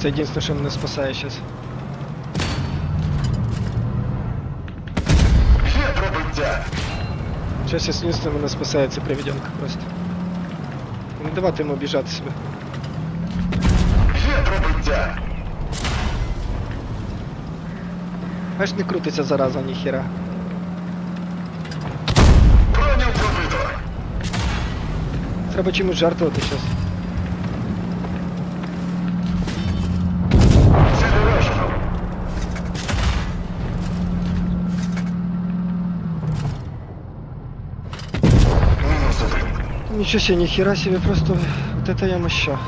Це єдине, що мене спасає зараз. Є пробиття. Зараз єдине мене спасає, це приведенка просто. Не давати йому обіжати себе. Є пробиття. Аж не крутиться зараза, ніхера. Броню пробито. Треба чимось жартувати зараз. Мінус один. Нічого себе, ніхера себе, просто вот это я моща.